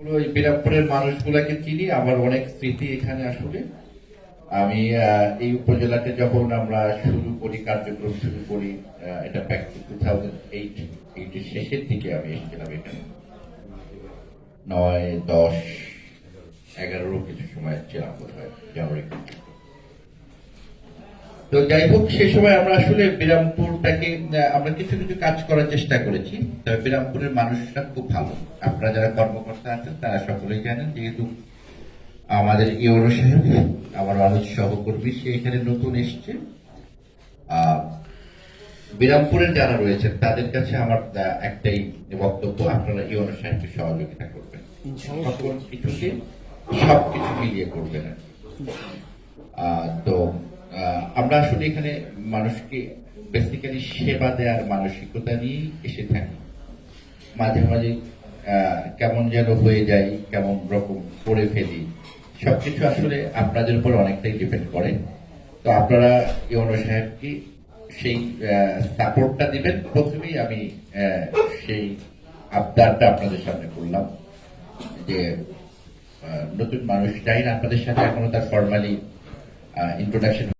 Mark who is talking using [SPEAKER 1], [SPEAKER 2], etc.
[SPEAKER 1] ওই বিরামপুরের মানুষগুলাকে চিনি আমার অনেক স্মৃতি এখানে আসলে আমি এই উপজেলাতে যখন আমরা শুরু করি, কার্যক্রম শুরু করি এটা ব্যাক টু থাউজেন্ড এইট এইটের শেষের দিকে আমি এসেছিলাম এখানে। নয়, দশ এগারোর কিছু সময় ছিলাম বোধ হয় জানুয়ারি তো যাই হোক সেই সময় আমরা আসলে বিরামপুরটাকে আমরা কিছু কিছু কাজ করার চেষ্টা করেছি। তবে বিরামপুরের মানুষরা খুব ভালো। আপনারা যারা কর্মকর্তা আছেন তারা সকলেই জানেন যেহেতু আমাদের ইউরো সাহেব আমার মানুষ সহকর্মী সে এখানে নতুন এসছে। বিরামপুরের যারা রয়েছেন তাদের কাছে আমার একটাই বক্তব্য আপনারা ইউরো সাহেবকে সহযোগিতা করবেন। সকল কিছুকে সবকিছু মিলিয়ে করবেন তো আমরা আসলে এখানে মানুষকে বেসিক্যালি সেবা দেওয়ার মানসিকতা নিয়ে এসে থাকি। মাঝে মাঝে কেমন যেন হয়ে যায় কেমন রকম করে ফেলি। সবকিছু আসলে আপনাদের উপর অনেকটাই ডিপেন্ড করে। তো আপনারা ইউনো সাহেবকে সেই সাপোর্টটা দিবেন। প্রথমেই আমি সেই আবদারটা আপনাদের সামনে করলাম যে নতুন মানুষ চাই না। আপনাদের সাথে এখনও তার ফর্মালি ইন্ট্রোডাকশন